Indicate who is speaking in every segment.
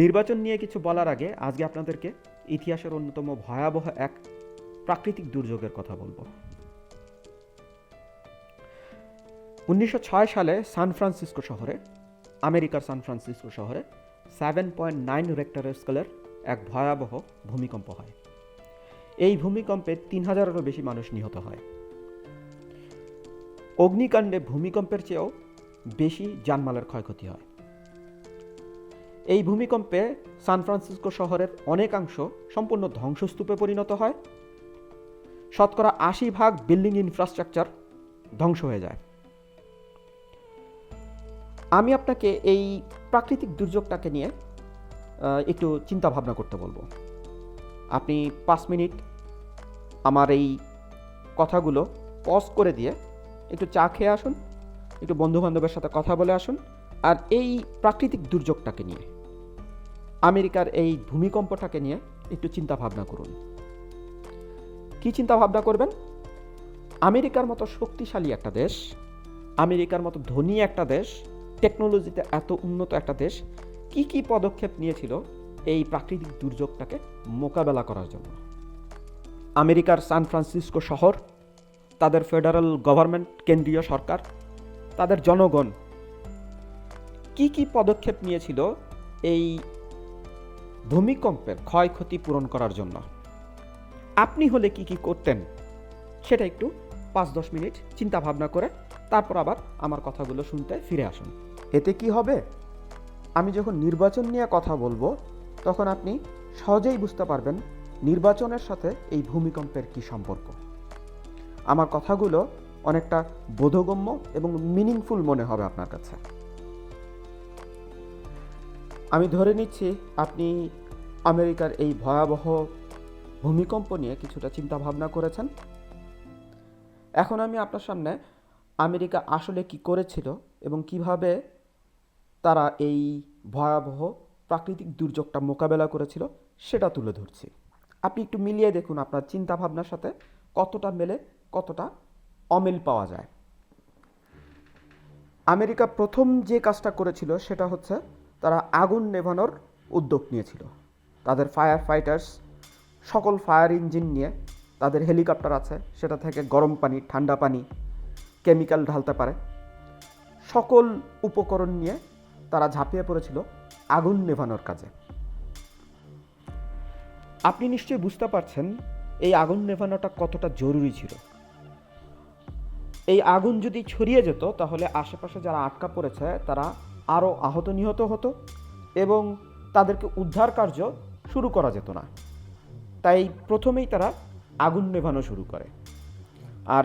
Speaker 1: নির্বাচন নিয়ে কিছু বলার আগে আজকে আপনাদেরকে ইতিহাসের অন্যতম ভয়াবহ এক প্রাকৃতিক দুর্যোগের কথা বলব। উনিশশো ছয় সালে সান ফ্রান্সিসকো শহরে, আমেরিকার সান ফ্রান্সিসকো শহরে সেভেন পয়েন্ট নাইন রেক্টর স্কেলের এক ভয়াবহ ভূমিকম্প হয়। এই ভূমিকম্পে তিন হাজারেরও বেশি মানুষ নিহত হয়। অগ্নিকাণ্ডে ভূমিকম্পের চেয়েও বেশি জানমালের ক্ষয়ক্ষতি হয়। এই ভূমিকম্পে সান ফ্রান্সিসকো শহরের অনেকাংশ সম্পূর্ণ ধ্বংসস্তূপে পরিণত হয়। শতকরা আশি ভাগ বিল্ডিং ইনফ্রাস্ট্রাকচার ধ্বংস হয়ে যায়। আমি আপনাকে এই প্রাকৃতিক দুর্যোগটাকে নিয়ে একটু চিন্তা ভাবনা করতে বলব। আপনি পাঁচ মিনিট আমার এই কথাগুলো পজ করে দিয়ে একটু চা খেয়ে আসুন, একটু বন্ধু বান্ধবের সাথে কথা বলে আসুন আর এই প্রাকৃতিক দুর্যোগটাকে নিয়ে, আমেরিকার এই ভূমিকম্পটাকে নিয়ে একটু চিন্তা ভাবনা করুন। কি চিন্তা ভাবনা করবেন? আমেরিকার মতো শক্তিশালী একটা দেশ, আমেরিকার মতো ধনী একটা দেশ, টেকনোলজিতে এত উন্নত একটা দেশ, কি কি পদক্ষেপ নিয়েছিল এই প্রাকৃতিক দুর্যোগটাকে মোকাবেলা করার জন্য? আমেরিকার সান ফ্রান্সিসকো শহর, তাদের ফেডারেল গভর্নমেন্ট, কেন্দ্রীয় সরকার, তাদের জনগণ কি কি পদক্ষেপ নিয়েছিল এই ভূমিকম্পের ক্ষয়ক্ষতি পূরণ করার জন্য? আপনি হলে কি কি করতেন? সেটা একটু পাঁচ দশ মিনিট চিন্তা ভাবনা করে, তারপর আবার আমার কথাগুলো শুনতে ফিরে আসুন। এতে কি হবে? আমি যখন নির্বাচন নিয়ে কথা বলব, তখন আপনি সহজেই বুঝতে পারবেন নির্বাচনের সাথে এই ভূমিকম্পের কি সম্পর্ক। আমার কথাগুলো অনেকটা বোধগম্য এবং মিনিংফুল মনে হবে আপনার কাছে। আমি ধরে নিচ্ছি আপনি আমেরিকার এই ভয়াবহ ভূমিকম্প নিয়ে কিছুটা চিন্তা ভাবনা করেছেন। এখন আমি আপনার সামনে আমেরিকা আসলে কি করেছিল এবং কীভাবে তারা এই ভয়াবহ প্রাকৃতিক দুর্যোগটা মোকাবেলা করেছিল সেটা তুলে ধরছি। আপনি একটু মিলিয়ে দেখুন আপনার চিন্তা ভাবনার সাথে কতটা মেলে, কতটা অমিল পাওয়া যায়। আমেরিকা প্রথম যে কাজটা করেছিল সেটা হচ্ছে তারা আগুন নেভানোর উদ্যোগ নিয়েছিল। তাদের ফায়ার ফাইটার্স সকল ফায়ার ইঞ্জিন নিয়ে তাদের হেলিকপ্টার আছে, সেটা থেকে গরম পানি, ঠান্ডা পানি কেমিক্যাল ঢালতে পারে। সকল উপকরণ নিয়ে তারা ঝাঁপিয়ে পড়েছিল আগুন নেভানোর কাজে। আপনি নিশ্চয়ই বুঝতে পারছেন এই আগুন নেভানোটা কতটা জরুরি ছিল। এই আগুন যদি ছড়িয়ে যেত, তাহলে আশেপাশে যারা আটকা পড়েছে, তারা আরও আহত নিহত হতো এবং তাদেরকে উদ্ধার কার্য শুরু করা যেত না। তাই প্রথমেই তারা আগুন নেভানো শুরু করে। আর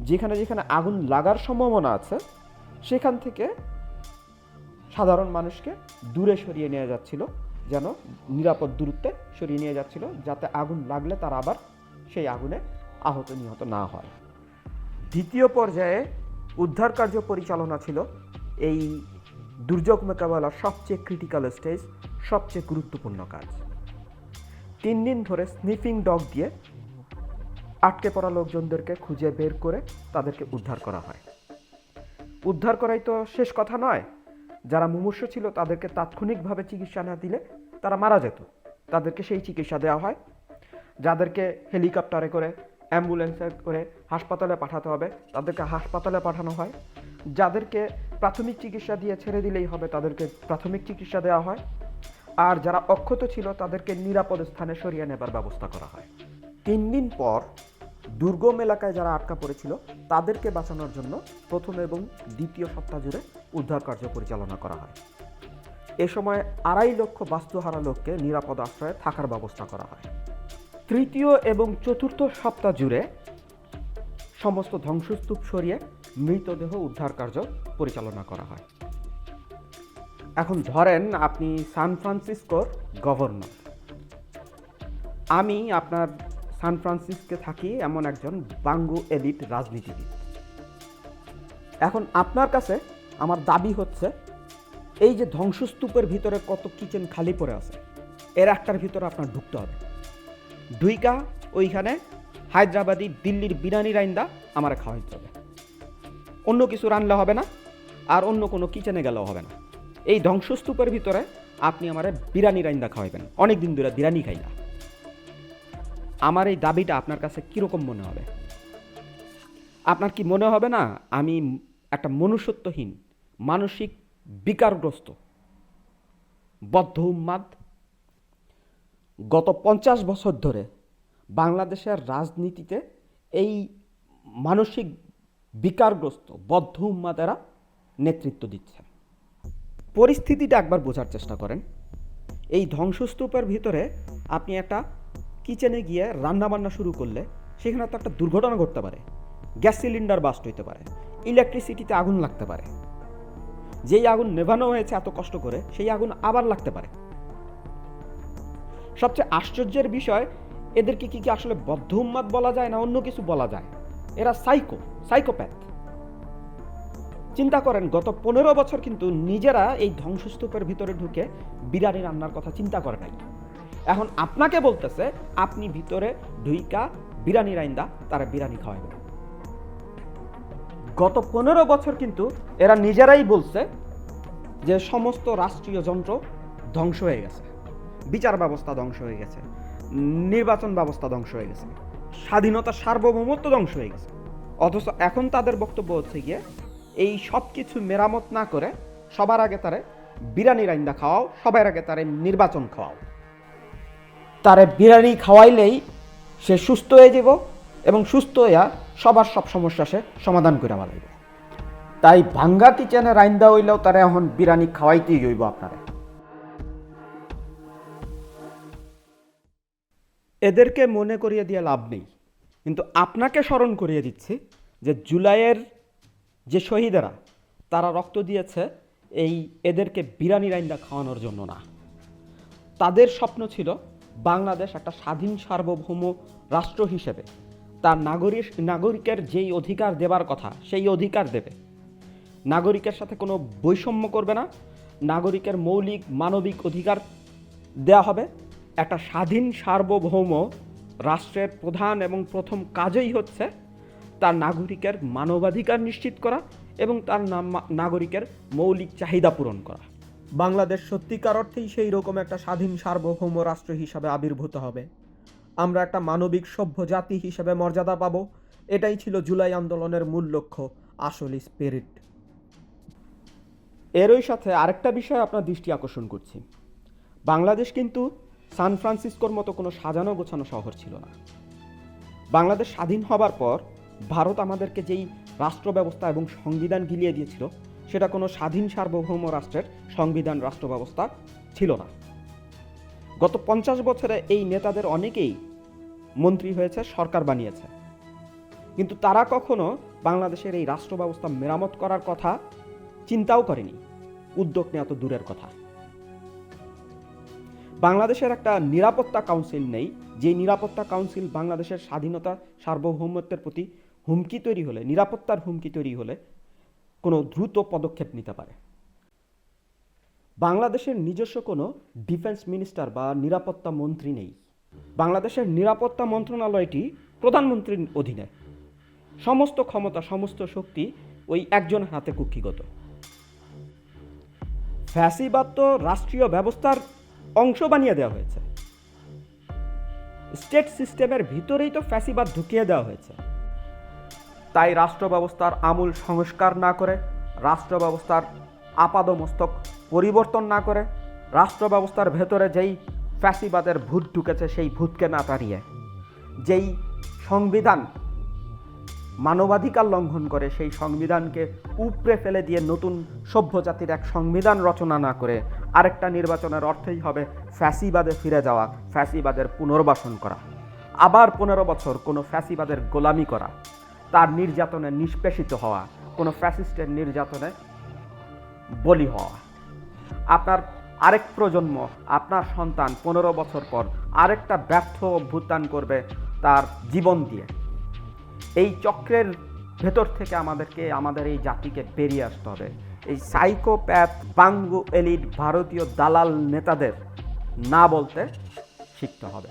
Speaker 1: যেখানে যেখানে আগুন লাগার সম্ভাবনা আছে, সেখান থেকে সাধারণ মানুষকে দূরে সরিয়ে নিয়ে যাচ্ছিল, যেন নিরাপদ দূরত্বে সরিয়ে নিয়ে যাচ্ছিল, যাতে আগুন লাগলে তারা আবার সেই আগুনে আহত নিহত না হয়। দ্বিতীয় পর্যায়ে উদ্ধার কার্য পরিচালনা ছিল এই দুর্যোগ মোকাবেলার সবচেয়ে ক্রিটিক্যাল স্টেজ সবচেয়ে গুরুত্বপূর্ণ কাজ। তিন দিন ধরে স্নিফিং ডগ দিয়ে আটকে পড়া লোকজনদেরকে খুঁজে বের করে তাদেরকে উদ্ধার করা হয়। উদ্ধার করাই তো শেষ কথা নয়। যারা মুমূর্ষ ছিল তাদেরকে তাৎক্ষণিকভাবে চিকিৎসা না দিলে তারা মারা যেত। তাদেরকে সেই চিকিৎসা দেওয়া হয়। যাদেরকে হেলিকপ্টারে করে, অ্যাম্বুলেন্সে করে হাসপাতালে পাঠাতে হবে, তাদেরকে হাসপাতালে পাঠানো হয়। যাদেরকে প্রাথমিক চিকিৎসা দিয়ে ছেড়ে দিলেই হবে তাদেরকে প্রাথমিক চিকিৎসা দেওয়া হয়। আর যারা অক্ষত ছিল তাদেরকে নিরাপদ স্থানে সরিয়ে নেবার ব্যবস্থা করা হয়। তিন দিন পর দুর্গম এলাকায় যারা আটকা পড়েছিল, তাদেরকে বাঁচানোর জন্য প্রথম এবং দ্বিতীয় সপ্তাহ জুড়ে উদ্ধার কার্য পরিচালনা করা হয়। এ সময় আড়াই লক্ষ বাস্তুহারা লোককে নিরাপদ আশ্রয়ে থাকার ব্যবস্থা করা হয়। তৃতীয় এবং চতুর্থ সপ্তাহ জুড়ে সমস্ত ধ্বংসস্তূপ সরিয়ে মৃতদেহ উদ্ধার কার্য পরিচালনা করা হয়। এখন ধরেন আপনি সান ফ্রান্সিসকোর গভর্নর। আমি আপনার সান ফ্রান্সিসকো থাকি এমন একজন বাঙ্গু এলিট রাজনীতিবিদ। এখন আপনার কাছে আমার দাবি হচ্ছে, এই যে ধ্বংসস্তূপের ভিতরে কত কিচেন খালি পড়ে আছে, এর একটার ভিতরে আপনার ঢুকতে হবে। দুইকা ওইখানে হায়দ্রাবাদি দিল্লির বিরিয়ানি রাইন্দা আমার খাওয়াইতে হবে। অন্য কিছু রানলে হবে না, আর অন্য কোনো কিচেনে গেলেও হবে না। এই ধ্বংসস্তূপের ভিতরে আপনি আমার বিরিয়ানি রাইন্দা খাওয়াইবেন অনেক দিন ধরে বিরিয়ানি খাই না। আমার এই দাবিটা আপনার কাছে কীরকম মনে হবে? আপনার কি মনে হবে না, আমি একটা মনুষ্যত্বহীন, মানসিক বিকারগ্রস্ত, বদ্ধ উন্মাদ গত পঞ্চাশ বছর ধরে বাংলাদেশের রাজনীতিতে এই মানসিক বিকারগ্রস্ত বদ্ধ উন্মাদেরা নেতৃত্ব দিচ্ছে পরিস্থিতিটা একবার বোঝার চেষ্টা করেন। এই ধ্বংসস্তূপের ভিতরে আপনি একটা কিচেনে গিয়ে রান্নাবান্না শুরু করলে সেখানে তো একটা দুর্ঘটনা ঘটতে পারে। গ্যাস সিলিন্ডার বাস্ট হইতে পারে, ইলেকট্রিসিটিতে আগুন লাগতে পারে। যেই আগুন নেভানো হয়েছে এত কষ্ট করে, সেই আগুন আবার লাগতে পারে। সবচেয়ে আশ্চর্যের বিষয়, এদেরকে কি কি আসলে বদ্ধ উন্মাদ বলা যায় না অন্য কিছু বলা যায়? এরা সাইকো সাইকোপ্যাথ। চিন্তা করেন, গত পনেরো বছর কিন্তু নিজেরা এই ধ্বংসস্তূপের ভিতরে ঢুকে বিরিয়ানি রান্নার কথা চিন্তা করে নাই। এখন আপনাকে বলতেছে, আপনি ভিতরে ঢুইকা বিরিয়ানি রাইন্দা, তারা বিরিয়ানি খাওয়াবেন গত পনেরো বছর কিন্তু এরা নিজেরাই বলছে যে সমস্ত রাষ্ট্রীয় যন্ত্র ধ্বংস হয়ে গেছে। বিচার ব্যবস্থা ধ্বংস হয়ে গেছে, নির্বাচন ব্যবস্থা ধ্বংস হয়ে গেছে, স্বাধীনতা সার্বভৌমত্ব ধ্বংস হয়ে গেছে। অথচ এখন তাদের বক্তব্য হচ্ছে গিয়ে, এই সব কিছু মেরামত না করে সবার আগে তারে বিরিয়ানি রাইন্দা খাওয়াও, সবার আগে তারে নির্বাচন খাওয়াও। তারে বিরিয়ানি খাওয়াইলেই সে সুস্থ হয়ে যাব এবং সুস্থ হইয়া সবার সব সমস্যা সে সমাধান করে ফেলাইব তাই ভাঙ্গা কিচেনে রাইন্দা হইলেও তারা এখন বিরিয়ানি খাওয়াইতেই হইব আপনারা। এদেরকে মনে করিয়ে দিয়ে লাভ নেই। কিন্তু আপনাকে স্মরণ করিয়ে দিচ্ছি যে জুলাইয়ের যে শহীদেরা, তারা রক্ত দিয়েছে এই এদেরকে বিরানি রাইন্দা খাওয়ানোর জন্য না। তাদের স্বপ্ন ছিল বাংলাদেশ একটা স্বাধীন সার্বভৌম রাষ্ট্র হিসেবে, তার নাগরিক, নাগরিকের যেই অধিকার দেবার কথা সেই অধিকার দেবে। নাগরিকের সাথে কোনো বৈষম্য করবে না, নাগরিকের মৌলিক, মানবিক অধিকার দেয়া হবে। একটা স্বাধীন সার্বভৌম রাষ্ট্রের প্রধান এবং প্রথম কাজই হচ্ছে তার নাগরিকের মানবাধিকার নিশ্চিত করা এবং তার নাগরিকের মৌলিক চাহিদা পূরণ করা। বাংলাদেশ সত্যিকার অর্থেই সেই রকম একটা স্বাধীন সার্বভৌম রাষ্ট্র হিসাবে আবির্ভূত হবে। আমরা একটা মানবিক সভ্য জাতি হিসেবে মর্যাদা পাব এটাই ছিল জুলাই আন্দোলনের মূল লক্ষ্য আসল স্পিরিট এরই সাথে আরেকটা বিষয় আপনার দৃষ্টি আকর্ষণ করছি। বাংলাদেশ কিন্তু সান ফ্রান্সিসকোর মতো কোনো সাজানো গোছানো শহর ছিল না। বাংলাদেশ স্বাধীন হবার পর ভারত আমাদেরকে যেই রাষ্ট্র ব্যবস্থা এবং সংবিধান গিলিয়ে দিয়েছিল, সেটা কোনো স্বাধীন সার্বভৌম রাষ্ট্রের সংবিধান রাষ্ট্র ব্যবস্থা ছিল না। গত পঞ্চাশ বছরে এই নেতাদের অনেকেই মন্ত্রী হয়েছে, সরকার বানিয়েছে। কিন্তু তারা কখনো বাংলাদেশের এই রাষ্ট্র ব্যবস্থা মেরামত করার কথা চিন্তাও করেনি। উদ্যোগ নেওয়া তো দূরের কথা। বাংলাদেশের একটা নিরাপত্তা কাউন্সিল নেই। যে নিরাপত্তা কাউন্সিল বাংলাদেশের স্বাধীনতা, সার্বভৌমত্বের প্রতি হুমকি তৈরি হলে, নিরাপত্তার হুমকি তৈরি হলে কোনো দ্রুত পদক্ষেপ নিতে পারে। বাংলাদেশের নিজস্ব কোনো ডিফেন্স মিনিস্টার বা নিরাপত্তা মন্ত্রী নেই। বাংলাদেশের নিরাপত্তা মন্ত্রণালয়টি প্রধানমন্ত্রীর অধীনে। সমস্ত ক্ষমতা, সমস্ত শক্তি ওই একজন হাতে কুক্ষিগত। ফ্যাসিবাদ তো রাষ্ট্রীয় ব্যবস্থার অংশ বানিয়ে দেওয়া হয়েছে। স্টেট সিস্টেমের ভিতরেই তো ফ্যাসিবাদ ঢুকিয়ে দেওয়া হয়েছে। তাই রাষ্ট্র ব্যবস্থার আমূল সংস্কার না করে রাষ্ট্র ব্যবস্থার আপাদমস্তক পরিবর্তন না করে রাষ্ট্র ব্যবস্থার ভেতরে যেই ফ্যাসিবাদের ভূত ঢুকেছে, সেই ভূতকে না তাড়িয়ে, যেই সংবিধান মানবাধিকার লঙ্ঘন করে সেই সংবিধানকে উপড়ে ফেলে দিয়ে নতুন সভ্য জাতির এক সংবিধান রচনা না করে আরেকটা নির্বাচনের অর্থই হবে ফ্যাসিবাদে ফিরে যাওয়া, ফ্যাসিবাদের পুনর্বাসন করা। আবার পনেরো বছর কোনো ফ্যাসিবাদের গোলামি করা, তার নির্যাতনে নিষ্পেষিত হওয়া, কোনো ফ্যাসিস্টের নির্যাতনে বলি হওয়া। আপনার আরেক প্রজন্ম, আপনার সন্তান পনেরো বছর পর আরেকটা ব্যর্থ অভ্যুত্থান করবে তার জীবন দিয়ে। এই চক্রের ভেতর থেকে আমাদেরকে, আমাদের এই জাতিকে বেরিয়ে আসতে হবে। এই সাইকোপ্যাথ বাঙ্গু এলিট ভারতীয় দালাল নেতাদের না বলতে শিখতে হবে।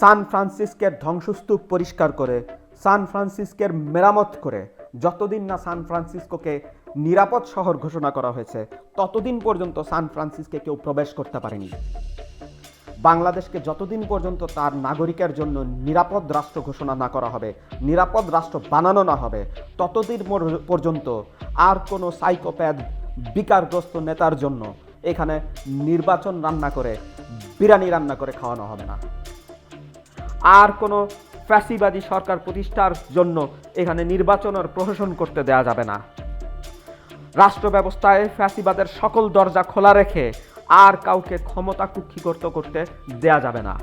Speaker 1: সান ফ্রান্সিস্কের ধ্বংসস্তূপ পরিষ্কার করে, সান ফ্রান্সিস্কের মেরামত করে, যতদিন না সান ফ্রান্সিসকোকে নিরাপদ শহর ঘোষণা করা হয়েছে, ততদিন পর্যন্ত সান ফ্রান্সিসকে কেউ প্রবেশ করতে পারেনি। বাংলাদেশকে যতদিন পর্যন্ত তার নাগরিকের জন্য নিরাপদ রাষ্ট্র ঘোষণা না করা হবে, নিরাপদ রাষ্ট্র বানানো না হবে, ততদিন পর্যন্ত আর কোনো সাইকোপ্যাথ বিকারগ্রস্ত নেতার জন্য এখানে নির্বাচন রান্না করে, বিরিয়ানি রান্না করে খাওয়ানো হবে না। আর কোনো ফ্যাসিবাদী সরকার প্রতিষ্ঠার জন্য এখানে নির্বাচন আর প্রশাসন করতে দেয়া যাবে না। রাষ্ট্র ব্যবস্থায় ফ্যাসিবাদের সকল দরজা খোলা রেখে আর কাউকে ক্ষমতা কুক্ষিগত করতে দেয়া যাবে না।